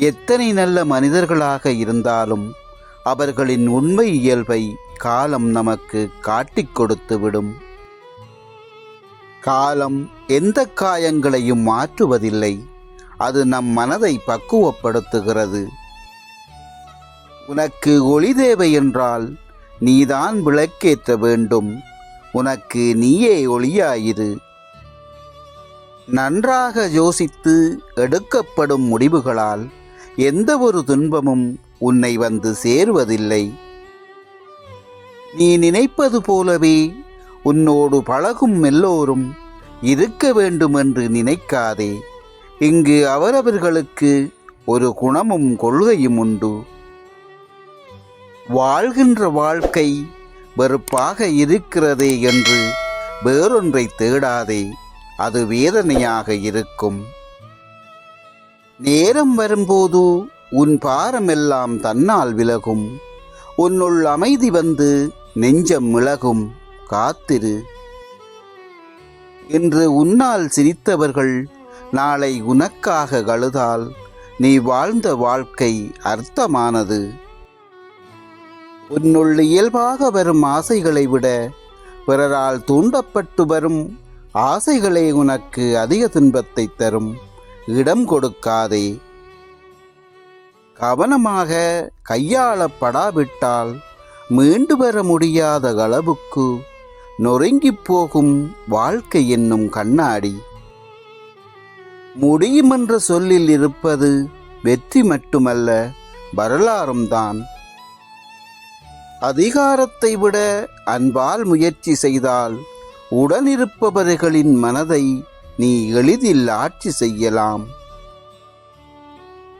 எத்தனை நல்ல மனிதர்களாக இருந்தாலும் அவர்களின் உண்மை இயல்பை காலம் நமக்கு காட்டிக் கொடுத்துவிடும் காலம் எந்த காயங்களையும் மாற்றுவதில்லை. அது நம் மனதை பக்குவப்படுத்துகிறது. உனக்கு ஒளி தேவை என்றால் நீதான் விளக்கேற்ற வேண்டும். உனக்கு நீயே ஒளியாயிரு. நன்றாக யோசித்து எடுக்கப்படும் முடிவுகளால் எந்த ஒரு துன்பமும் உன்னை வந்து சேருவதில்லை. நீ நினைப்பது போலவே உன்னோடு பழகும் எல்லோரும் இருக்க வேண்டுமென்று நினைக்காதே. இங்கு அவரவர்களுக்கு ஒரு குணமும் கொள்கையும் உண்டு. வாழ்கின்ற வாழ்க்கை வெறுப்பாக இருக்கிறதே என்று வேறொன்றை தேடாதே. அது வேதனையாக இருக்கும். நேரம் வரும்போது உன் பாரமெல்லாம் தன்னால் விலகும். உன்னுள் அமைதி வந்து நெஞ்சம் மிளகும். காத்திரு. என்று உன்னால் சிரித்தவர்கள் நாளை உனக்காக கழுதால் நீ வாழ்ந்த வாழ்க்கை அர்த்தமானது. உன்னுள் இயல்பாக வரும் ஆசைகளை விட பிறரால் தூண்டப்பட்டு வரும் ஆசைகளே உனக்கு அதிக துன்பத்தை தரும். இடம் கொடுக்காதே. கவனமாக கையாளப்படாவிட்டால் மீண்டு வர முடியாத அளவுக்கு நொறுங்கிப் போகும் வாழ்க்கை என்னும் கண்ணாடி. முடியுமென்ற சொல்லில் இருப்பது வெற்றி மட்டுமல்ல வரலாறும் தான். அதிகாரத்தை விட அன்பால் முயற்சி செய்தால் உடனிருப்பவர்களின் மனதை நீ எளிதில் ஆட்சி செய்யலாம்.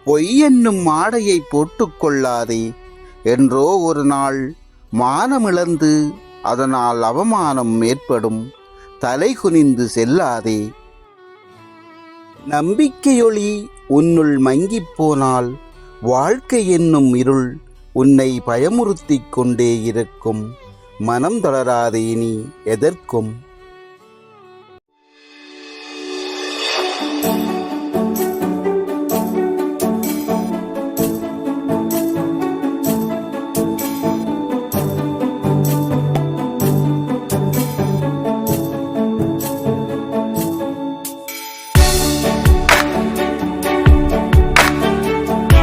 பொய் என்னும் ஆடையை போட்டுக்கொள்ளாதே. என்றோ ஒரு நாள் மானமிழந்து அதனால் அவமானம் ஏற்படும். தலை குனிந்து செல்லாதே. நம்பிக்கையொளி உன்னுள் மங்கிப் போனால் வாழ்க்கை என்னும் இருள் உன்னை பயமுறுத்திக் கொண்டே இருக்கும். மனம் தளராதே நீ எதற்கும்.